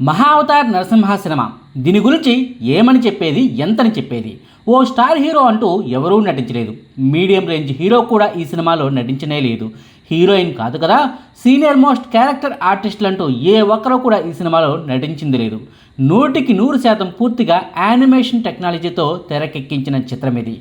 Mahavatar Narasimha cinema దీని గురించి ఏమని చెప్పేది ఎంతని చెప్పేది? ఓ స్టార్ హీరో అంటూ ఎవరూ నటించలేదు. మీడియం రేంజ్ హీరో కూడా ఈ సినిమాలో నటించనే లేదు. హీరోయిన్ కాదు కదా సీనియర్ మోస్ట్ క్యారెక్టర్ ఆర్టిస్టులు అంటూ ఏ ఒక్కరూ కూడా ఈ సినిమాలో నటించింది లేదు. నూటికి నూరు శాతం పూర్తిగా యానిమేషన్ టెక్నాలజీతో తెరకెక్కించిన చిత్రం ఇది.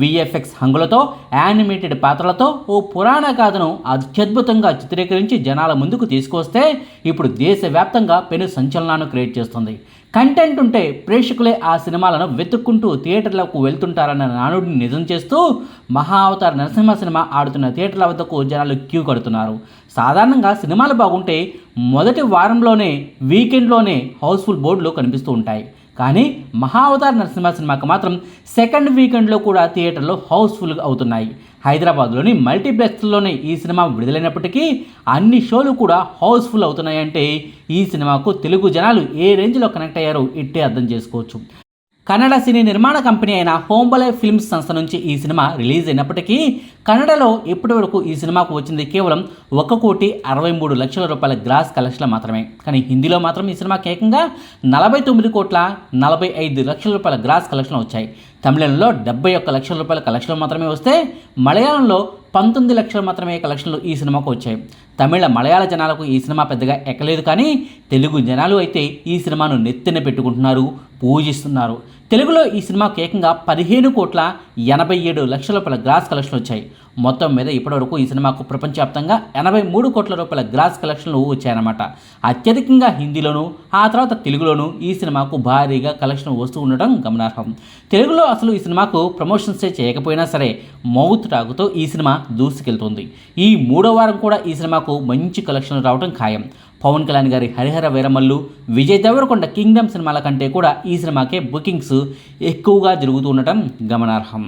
విఎఫ్ఎక్స్ హంగులతో యానిమేటెడ్ పాత్రలతో ఓ పురాణ కథను అత్యద్భుతంగా చిత్రీకరించి జనాల ముందుకు తీసుకొస్తే ఇప్పుడు దేశవ్యాప్తంగా పెను సంచలనాన్ని క్రియేట్ చేస్తుంది. కంటెంట్ ఉంటే ప్రేక్షకులే ఆ సినిమాలను వెతుక్కుంటూ థియేటర్లకు వెళ్తుంటారన్న నానుడిని నిజం చేస్తూ మహా అవతార నరసింహ సినిమా ఆడుతున్న థియేటర్ల వద్దకు జనాలు క్యూ కడుతున్నారు. సాధారణంగా సినిమాలు బాగుంటే మొదటి వారంలోనే వీకెండ్లోనే హౌస్ఫుల్ బోర్డులు కనిపిస్తూ ఉంటాయి. కానీ మహావతార నరసింహ సినిమాకి మాత్రం సెకండ్ వీకెండ్లో కూడా థియేటర్లు హౌస్ఫుల్ అవుతున్నాయి. హైదరాబాద్లోని మల్టీప్లెక్స్లోనే ఈ సినిమా విడుదలైనప్పటికీ అన్ని షోలు కూడా హౌస్ఫుల్ అవుతున్నాయంటే ఈ సినిమాకు తెలుగు జనాలు ఏ రేంజ్లో కనెక్ట్ అయ్యారో ఇట్టే అర్థం చేసుకోవచ్చు. కన్నడ సినీ నిర్మాణ కంపెనీ అయిన హోంబలే ఫిల్మ్స్ సంస్థ నుంచి ఈ సినిమా రిలీజ్ అయినప్పటికీ కన్నడలో ఇప్పటి వరకు ఈ సినిమాకు వచ్చింది కేవలం ఒక కోటి అరవై మూడు లక్షల రూపాయల గ్రాస్ కలెక్షన్లు మాత్రమే. కానీ హిందీలో మాత్రం ఈ సినిమాకి ఏకంగా నలభై తొమ్మిది కోట్ల నలభై ఐదు లక్షల రూపాయల గ్రాస్ కలెక్షన్లు వచ్చాయి. తమిళంలో డెబ్బై ఒక్క లక్షల రూపాయల కలెక్షన్లు మాత్రమే వస్తే మలయాళంలో పంతొమ్మిది లక్షలు మాత్రమే కలెక్షన్లు ఈ సినిమాకు వచ్చాయి. తమిళ మలయాళ జనాలకు ఈ సినిమా పెద్దగా ఎక్కలేదు కానీ తెలుగు జనాలు అయితే ఈ సినిమాను నెత్తిన పెట్టుకుంటున్నారు పూజిస్తున్నారు. తెలుగులో ఈ సినిమాకు ఏకంగా పదిహేను కోట్ల ఎనభై ఏడు లక్షల రూపాయల గ్రాస్ కలెక్షన్లు వచ్చాయి. మొత్తం మీద ఇప్పటివరకు ఈ సినిమాకు ప్రపంచవ్యాప్తంగా ఎనభై మూడు కోట్ల రూపాయల గ్రాస్ కలెక్షన్లు వచ్చాయన్నమాట. అత్యధికంగా హిందీలోను ఆ తర్వాత తెలుగులోను ఈ సినిమాకు భారీగా కలెక్షన్ వస్తూ ఉండడం గమనార్హం. తెలుగులో అసలు ఈ సినిమాకు ప్రమోషన్స్ చేయకపోయినా సరే మౌత్ టాకుతో ఈ సినిమా దూసుకెళ్తుంది. ఈ మూడో వారం కూడా ఈ సినిమాకు మంచి కలెక్షన్లు రావడం ఖాయం. పవన్ కళ్యాణ్ గారి హరిహర వీరమల్లు విజయ్ దేవరకొండ కింగ్డమ్ సినిమాల కంటే కూడా ఈ సినిమాకే బుకింగ్స్ ఎక్కువగా జరుగుతూ ఉండటం గమనార్హం.